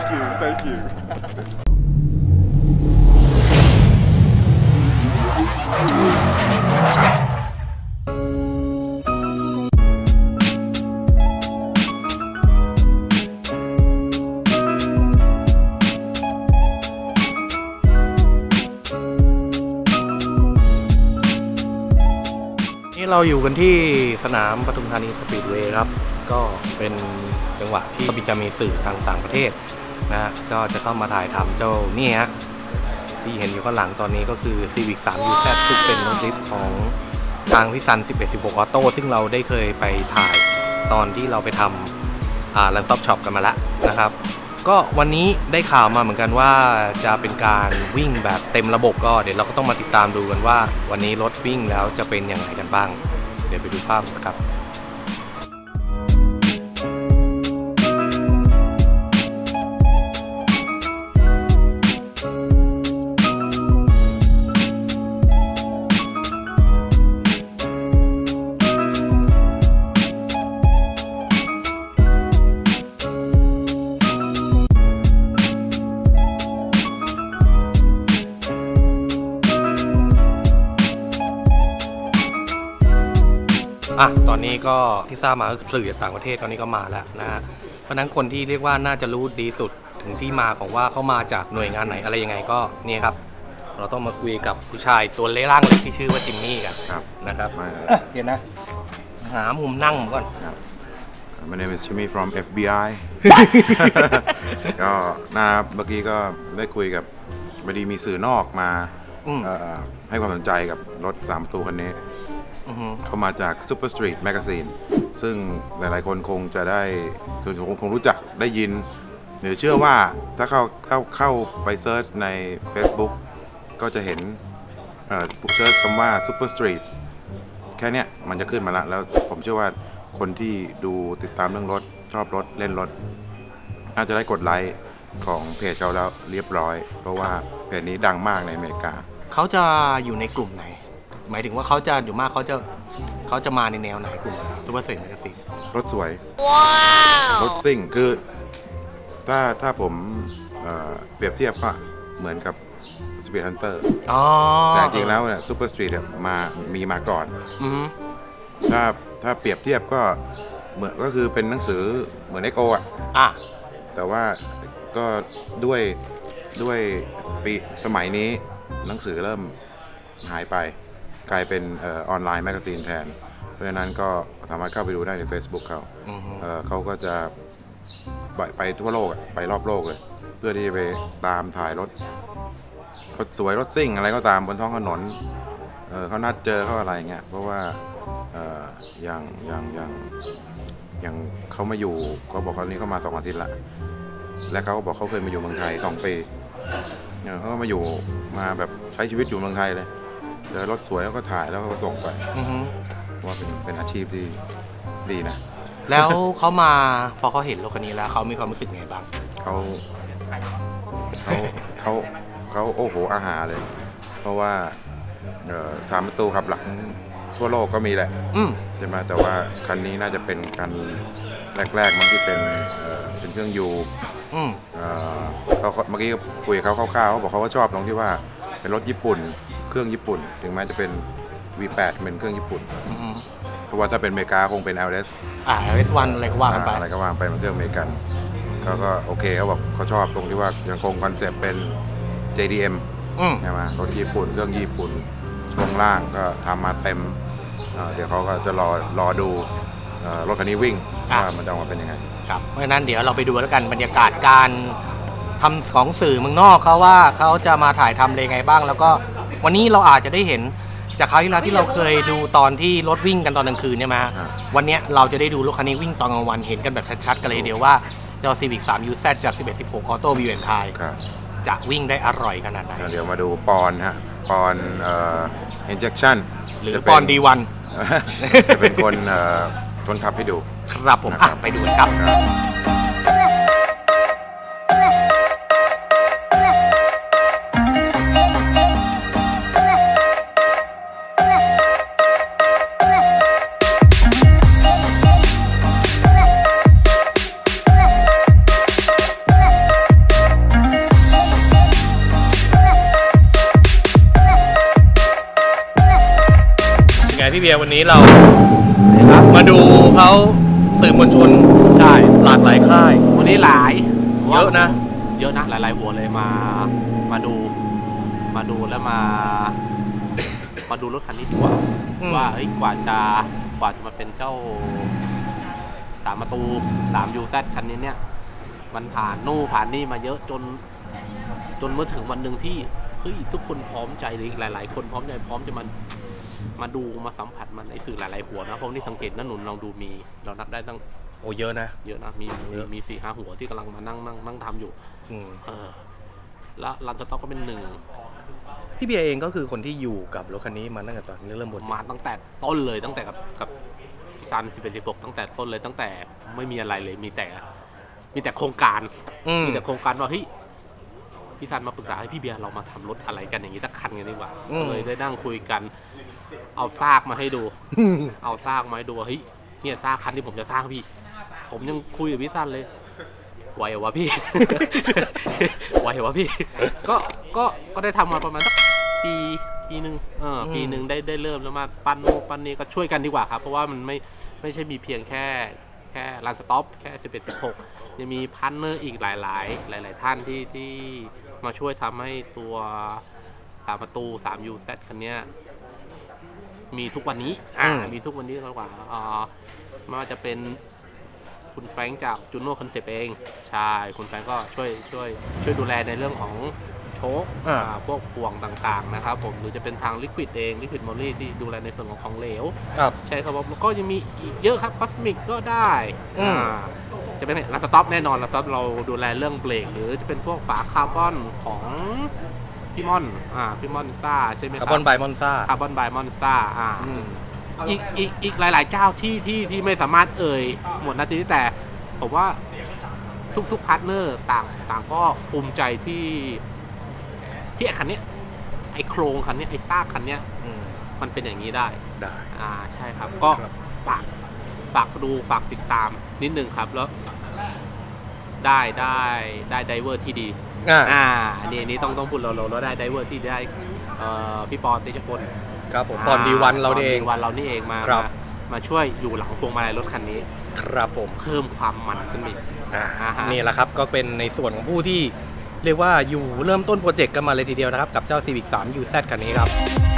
thank you thank you นี่เราอยู่กันที่สนามปทุมธานีสปีดเวย์ครับ ก็เป็นจังหวะที่บิจะมีสื่อทางต่างประเทศ นะฮะก็จะเข้ามาถ่ายทำเจ้านี่ฮะที่เห็นอยู่ข้างหลังตอนนี้ก็คือ Civic 3 UZ ซึ่งเป็นรถลิฟต์ของทางพิซัน 1116 ออโต้ซึ่งเราได้เคยไปถ่ายตอนที่เราไปทำอ่าลันซอฟช็อปกันมาแล้วนะครับ ก็วันนี้ได้ข่าวมาเหมือนกันว่าจะเป็นการวิ่งแบบเต็มระบบก็เดี๋ยวเราก็ต้องมาติดตามดูกันว่า วันนี้รถวิ่งแล้วจะเป็นยังไงกันบ้าง เดี๋ยวไปดูภาพกันครับ อะตอนนี้ก็ที่ทราบมาก็คือสื่อจากต่างประเทศตอนนี้ก็มาแล้วนะฮะเพราะฉะนั้นคนที่เรียกว่าน่าจะรู้ดีสุดถึงที่มาของว่าเขามาจากหน่วยงานไหนอะไรยังไงก็เนี่ยครับ เราต้องมาคุยกับผู้ชายตัวเล็กร่างเล็กที่ชื่อว่าจิมมี่กันครับ นะครับมาอะเดี๋ยวนะ หามุมนั่งก่อนครับ My name is Jimmy from FBI ก็นะครับเมื่อกี้ก็ได้คุยกับพอดีมีสื่อนอกมาอืม เอ่อให้ความสนใจกับรถ3ประตูคันนี้อือฮึ เข้ามาจาก Super Street Magazine ซึ่งหลายๆคนคงจะได้คือคงคงรู้จักได้ยิน หรือเชื่อว่าถ้าเข้าเข้าเข้าไปเซิร์ชใน Facebook ก็จะเห็นเอ่อเซิร์ชคำว่า Super Street แค่เนี้ยมันจะขึ้นมาแล้วแล้วผมเชื่อว่าคนที่ดูติดตามเรื่องรถ ชอบรถเล่นรถน่าจะได้กดไลค์ของเพจเขาแล้วเรียบร้อย เพราะว่าเพจนี้ดังมากในอเมริกา เขาจะอยู่ในกลุ่มไหน หมายถึงว่าเขาจะอยู่มากเขาจะเขาจะมาในแนวไหนกลุ่มซูเปอร์เซนแมกซีนรถสวยรถซิ่งคือ ถ้าถ้าผมเอ่อเปรียบเทียบก็เหมือนกับ Speed Hunter อ๋อแต่จริงๆแล้วเนี่ย Super Street เนี่ยมามีมาก่อน อือฮึถ้าถ้าเปรียบเทียบก็เหมือนก็คือเป็นหนังสือเหมือน XO อะ อะ แต่ว่าก็ด้วยด้วยปีสมัยนี้หนังสือเริ่มหายไป กลายเป็นเออออนไลน์แมกกาซีนแทน เพราะฉะนั้นก็สามารถเข้าไปดูได้ใน Facebook เขาอือฮึเอ่อเขาก็จะไปไปทั่วโลกอะไปรอบโลกเลย เพื่อที่จะไปตามถ่ายรถรถสวยรถซิ่งอะไรก็ตามบนท้องถนนเอ่อเขานัดเจอเขาอะไรเงี้ยเพราะว่าเอ่ออย่างอย่างอย่างอย่างเขามาอยู่เขาบอกเขานี้เขามาสองอาทิตย์ละและเขาก็บอกเขาเคยมาอยู่เมืองไทยสองปีเออเขาก็มาอยู่มาแบบใช้ชีวิตอยู่เมืองไทยเลย เจอรถสวยเขาก็ถ่ายแล้วเขาก็ส่งไปอือฮึว่าเป็นเป็นอาชีพที่ดีนะแล้วเขามาพอเขาเห็นรถคันนี้แล้วเขามีความรู้สึกไงบ้าง เขาเขาเขาเขาโอ้โหอาหารเลย เพราะว่าเอ่อสามประตูขับหลังทั่วโลกก็มีแหละ อืมใช่ไหมแต่ว่าคันนี้น่าจะเป็นคันแรกๆมันที่เป็นเอ่อเป็นเครื่องยูอืมเอ่อเขาเมื่อกี้คุยกับเขาคร่าวๆเขาบอกเขาก็ชอบตรงที่ว่าเป็นรถญี่ปุ่น เครื่องญี่ปุ่น ถึงแม้จะเป็น V8 เป็นเครื่องญี่ปุ่นอืมเพราะว่าถ้าเป็นอเมริกาคงเป็น LS อ่า S1 อะไรก็ว่ากันไปอะไรก็วางไปมันเครื่องอเมริกันเขาก็โอเคเขาบอกเขาชอบตรงที่ว่ายังคงคอนเซปต์เป็น JDM อืมใช่ไหมรถญี่ปุ่นเครื่องญี่ปุ่นช่วงล่างก็ทำมาเต็มเอ่อเดี๋ยวเขาก็จะรอรอดูเอ่อรถคันนี้วิ่งว่ามันจะออกมาเป็นยังไงครับเพราะฉะนั้นเดี๋ยวเราไปดูแล้วกันบรรยากาศการทำของสื่อเมืองนอกเขาว่าเขาจะมาถ่ายทำเลยไงบ้าง แล้วก็ วันนี้เราอาจจะได้เห็นจากคราวที่แล้วที่เราเคยดูตอนที่รถวิ่งกันตอนกลางคืนเนี่ยมาครับวันเนี้ยเราจะได้ดูรถคันนี้วิ่งตอนกลางวันเห็นกันแบบชัดๆกันเลยทีเดียวว่าเจ้า Civic 3 UZ จาก 1116 Auto v i e w and Thai ครับจะวิ่งได้อร่อยขนาดไหน แล้วเดี๋ยวมาดูปอนฮะปอนเอ่อ injection หรือจะปเป็อนดีวันจะเป็นคนเอ่อคนขับให้ดู ครับผมนะครับอะไปดูกันครับ Thank พี่เบียร์วันนี้เรามาดูเขาสื่อมวลชนใช่หลากหลายค่าย วันนี้หลายเยอะนะ เยอะนะหลายๆหัวเลยมา มาดู มาดูแล้วมา มาดูรถคันนี้ดีกว่าอืมว่าเฮ้ยกว่าจะกว่าจะมาเป็นเจ้าสามประตูสามยูแซคันนี้เนี่ย มันผ่านนู่นผ่านนี่มาเยอะจน จนเมื่อถึงวันหนึ่งที่เฮ้ยทุกคนพร้อมใจหรือหลาย ๆ คนพร้อมใจพร้อมจะมัน มาดูมาสัมผัสมันไอสื่อหลายๆหัวนะเพราะนี่สังเกตนะหนุนลองดูมี เรานับได้ตั้งโอ้เยอะนะเยอะนะมีมีเยอะมีสี่ห้าหัวที่กำลังมานั่งนั่งนั่งทำอยู่อืมเออแล้วรันสต็อกก็เป็นหนึ่งพี่เบียร์เองก็คือคนที่อยู่กับรถคันนี้มาตั้งแต่ตอนเริ่มบทมาตั้งแต่ต้นเลยตั้งแต่กับกับซันสิบเอ็ดสิบหกตั้งแต่ต้นเลยตั้งแต่ไม่มีอะไรเลยมีแต่ มีแต่โครงการอืมมีแต่โครงการว่าเฮ้ยพี่ซันมาปรึกษาให้พี่เบียร์เรามาทำรถอะไรกันอย่างนี้สักคันกันดีกว่าอืมก็เลยได้นั่งคุยกัน เอาซากมาให้ดู เอาซากมาให้ดูว่าเฮ้ยเนี่ยซากคันที่ผมจะสร้างพี่ ผมยังคุยกับพี่ซันเลยไหวเหรอวะพี่ ไหวเหรอวะพี่ ก็ ก็ ก็ได้ทำมาประมาณสักปี ปีหนึ่งเอออมปีหนึ่งได้ ได้เริ่มแล้วมาปั้นโน่นปั้นนี่ก็ช่วยกันดีกว่าครับ เพราะว่ามันไม่ ไม่ใช่มีเพียงแค่ แค่รันสต็อป แค่สิบเอ็ดสิบหกยังมีพันเนอร์อีกหลาย ๆ หลาย ๆ ท่านที่ที่มาช่วยทำให้ตัวสามประตูสามยูเซคันเนี้ย มีทุกวันนี้อ่าอืม มีทุกวันนี้มากกว่าอ่าไม่ว่าจะเป็นคุณแฟรงค์จากจูโน่คอนเซปเอง ใช่ คุณแฟรงค์ก็ช่วยช่วยช่วยดูแลในเรื่องของโชคอ่า อ่าพวกห่วงต่างๆนะครับผมหรือจะเป็นทางลิควิดเองลิควิดมอลลี่ที่ดูแลในส่วนของของเหลว ครับ ใช่ครับผมแล้วก็ยังมีอีกเยอะครับคอสมิกก็ได้อืม อ่าจะเป็นลัสต็อปแน่นอนลัสต็อปเราดูแลเรื่องเบรกหรือจะเป็นพวกฝาคาร์บอนของ พี่มอนอ่าพี่มอนซ่าใช่ไหมคคารัร์บอนไบมอนซ่า คาร์บอนไบมอนซ่าอ่าอืมอีกอีกอีกหลาย ๆ เจ้าที่ที่ที่ไม่สามารถเอ่ยหมดนาทีแต่ผมว่าทุกๆพาร์ทเนอร์ต่างต่างก็ภูมิใจที่ที่ไอ้คันเนี้ยไอ้โครงคันเนี้ยไอ้ซากคันเนี้ยอืมมันเป็นอย่างนี้ได้ ได้ อ่าใช่ครับก็ครับ ฝากฝากดูฝากติดตามนิดนึงครับ แล้ว ได้ได้ได้ไดเวอร์ที่ดีอ่าอ่าอันนี้อันนี้ต้องต้องพูดเราเราเราได้ไดเวอร์ที่ได้เอ่อพี่ปอนติชพลครับผมตอนดีวันเราเองตอน D1 เรานี่เองมาครับ มามาช่วยอยู่หลังพวงมาลัยรถคันนี้ ครับผมเพิ่มความมันขึ้นมาอีก อ่าอ่าฮะ นี่แหละครับก็เป็นในส่วนของผู้ที่เรียกว่าอยู่เริ่มต้นโปรเจกต์กันมาเลยทีเดียวนะครับ กับเจ้า Civic 3 UZ คันนี้ครับ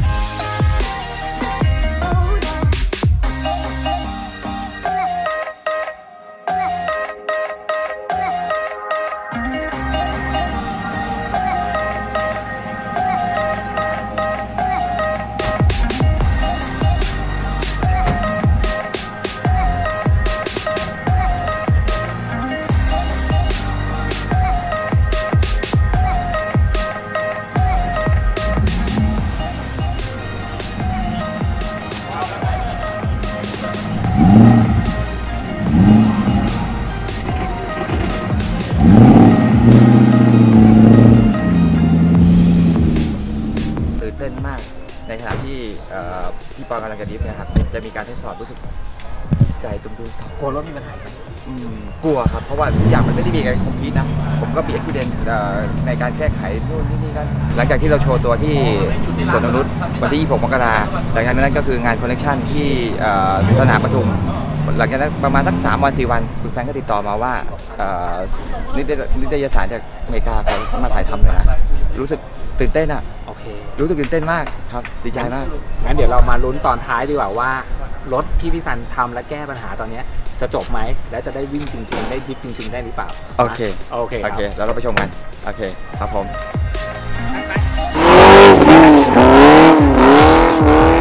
กลัวครับเพราะว่าทุกอย่างมันไม่ได้มีการคอมพิวต์นะ ผมก็มีอุบิเหตุในการแก้ไขนู่นนี่นี่นั่นหลังจากที่เราโชว์ตัวที่สวนนกนุษย์วันที่ 26 มกราหลังจากนั้นก็คืองานคอนเนคชั่นที่เอ่อสนามปทุม หลังจากนั้นประมาณสัก3วัน4วัน คุณแฟนก็ติดต่อมาว่าเอ่อนิตยนิตยสารจากอเมริกาเขามาถ่ายทำเลยนะรู้สึกตื่นเต้นอะโอเครู้สึกตื่นเต้นมากครับดีใจมากงั้นเดี๋ยวเรามาลุ้นตอนท้ายดีกว่าว่ารถที่พี่ซันทำและแก้ปัญหาตอนเนี้ย จะจบไหม และจะได้วิ่งจริง ๆ ได้ยิบจริง ๆ ได้หรือเปล่า โอเค โอเคคโอรับเค แล้วเราไปชมกัน โอเค ครับผม「very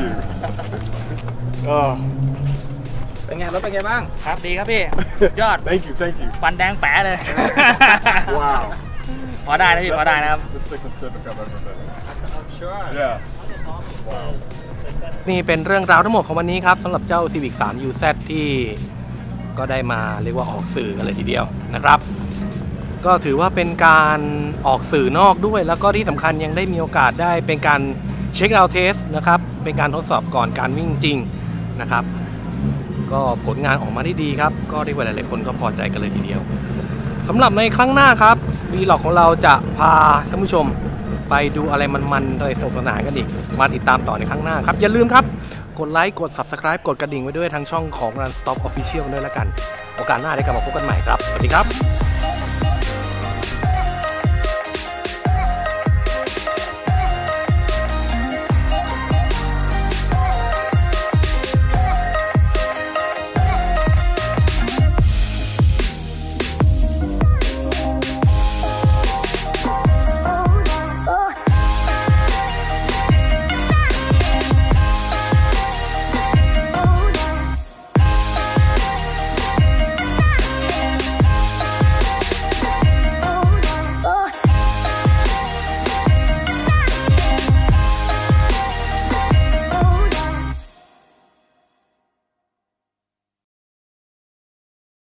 you thank you เป็นไงรถเป็นไงบ้าง ครับดีครับพี่ ยอด thank you thank you ฟันแดงแป๋เลย wow พอได้นะพี่พอได้นะครับ the sickest Civic I've ever been in yeah นี่เป็นเรื่องราวทั้งหมดของวันนี้ครับสำหรับเจ้า Civic 3 UZ ที่ก็ได้มาเรียกว่าออกสื่อกันเลยทีเดียวนะครับ ก็ถือว่าเป็นการออกสื่อนอกด้วย แล้วก็ที่สำคัญยังได้มีโอกาสได้เป็นการเช็คเอาเทสนะครับเป็นการทดสอบก่อนการวิ่งจริงนะครับ ก็ผลงานออกมาได้ดีครับ ก็เรียกว่าหลายๆคนก็พอใจกันเลยทีเดียวสำหรับในครั้งหน้าครับวีล็อกของเราจะพาท่านผู้ชมไปดูอะไรมันๆอะไรสนุกสนานกันอีก มาติดตามต่อในครั้งหน้าครับ อย่าลืมครับ กดไลค์ กด Subscribe กดกระดิ่งไว้ด้วยทางช่องของ Run Stop Official ด้วยแล้วกัน โอกาสหน้าได้กลับมาพบกันใหม่ครับ สวัสดีครับ